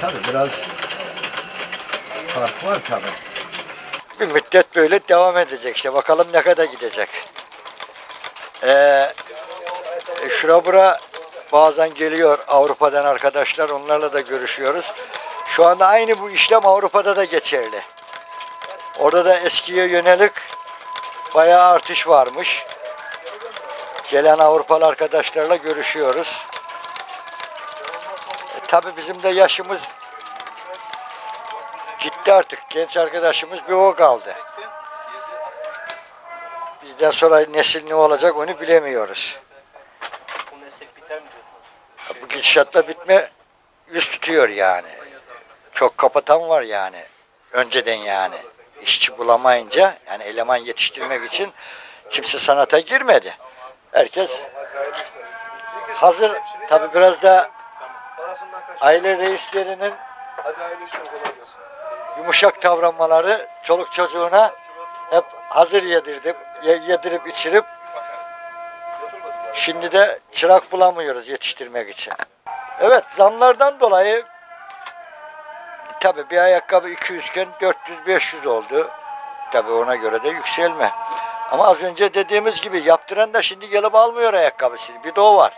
Tabii biraz fark var tabii. Bir müddet böyle devam edecek işte. Bakalım ne kadar gidecek. Ee, şura bura bazen geliyor Avrupa'dan arkadaşlar. Onlarla da görüşüyoruz. Şu anda aynı bu işlem Avrupa'da da geçerli. Orada da eskiye yönelik bayağı artış varmış. Gelen Avrupalı arkadaşlarla görüşüyoruz. Tabii bizim de yaşımız gitti artık. Genç arkadaşımız bir o kaldı. Bizden sonra nesil ne olacak onu bilemiyoruz. Bu meslek biter mi diyorsunuz? Bu gidişatla bitme yüz tutuyor yani. Çok kapatan var yani. Önceden yani. İşçi bulamayınca yani eleman yetiştirmek için kimse sanata girmedi. Herkes hazır tabi biraz da aile reislerinin yumuşak davranmaları çoluk çocuğuna hep hazır yedirdim, ye- yedirip içirip şimdi de çırak bulamıyoruz yetiştirmek için. Evet zamlardan dolayı tabi bir ayakkabı 200 iken 400-500 oldu. Tabi ona göre de yükselme. Ama az önce dediğimiz gibi yaptıran da şimdi gelip almıyor ayakkabısını. Bir de o var.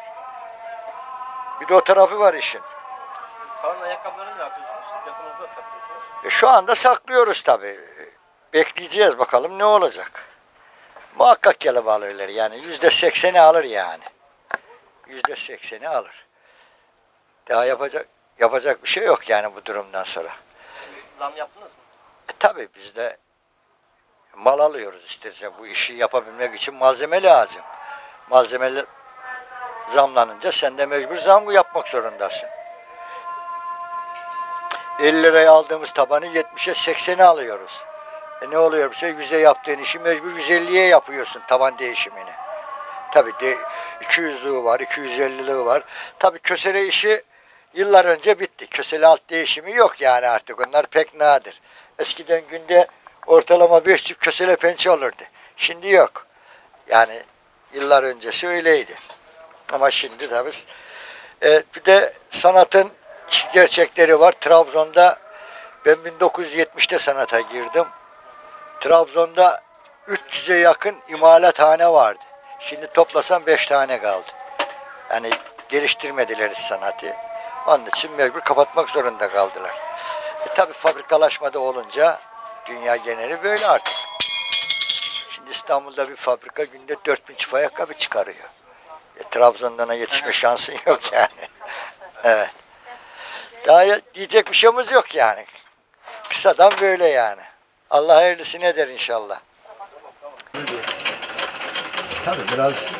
Bir de o tarafı var işin. Kalan ayakkabıları ne yapıyorsunuz? Deponuzda saklıyorsunuz. E şu anda saklıyoruz tabi. Bekleyeceğiz bakalım ne olacak. Muhakkak gelip alırlar yani. Yüzde sekseni alır yani. Yüzde sekseni alır. Daha yapacak yapacak bir şey yok yani bu durumdan sonra. Zam yaptınız mı? E tabi biz de mal alıyoruz istersen bu işi yapabilmek için malzeme lazım. Malzemeli zamlanınca sen de mecbur zam yapmak zorundasın. 50 liraya aldığımız tabanı 70'e 80'e alıyoruz. E ne oluyor bir şey? 100'e yaptığın işi mecbur 150'ye yapıyorsun taban değişimini. Tabii de 200'lüğü var, 250'lüğü var. Tabii kösele işi yıllar önce bitti. Kösele alt değişimi yok yani artık. Onlar pek nadir. Eskiden günde ortalama 5 çift kösele pençe olurdu. Şimdi yok. Yani yıllar öncesi öyleydi. Ama şimdi tabii e, bir de sanatın gerçekleri var. Trabzon'da ben 1970'te sanata girdim. Trabzon'da 300'e yakın imalathane vardı. Şimdi toplasam 5 tane kaldı. Yani geliştirmediler sanatı. Onun için mecbur kapatmak zorunda kaldılar. E tabi fabrikalaşmada olunca dünya geneli böyle artık. Şimdi İstanbul'da bir fabrika günde 4000 çift ayakkabı çıkarıyor. E, Trabzon'dan yetişme şansın yok yani. evet. Daha diyecek bir şeyimiz yok yani. Kısadan böyle yani. Allah hayırlısını eder inşallah. Tabii biraz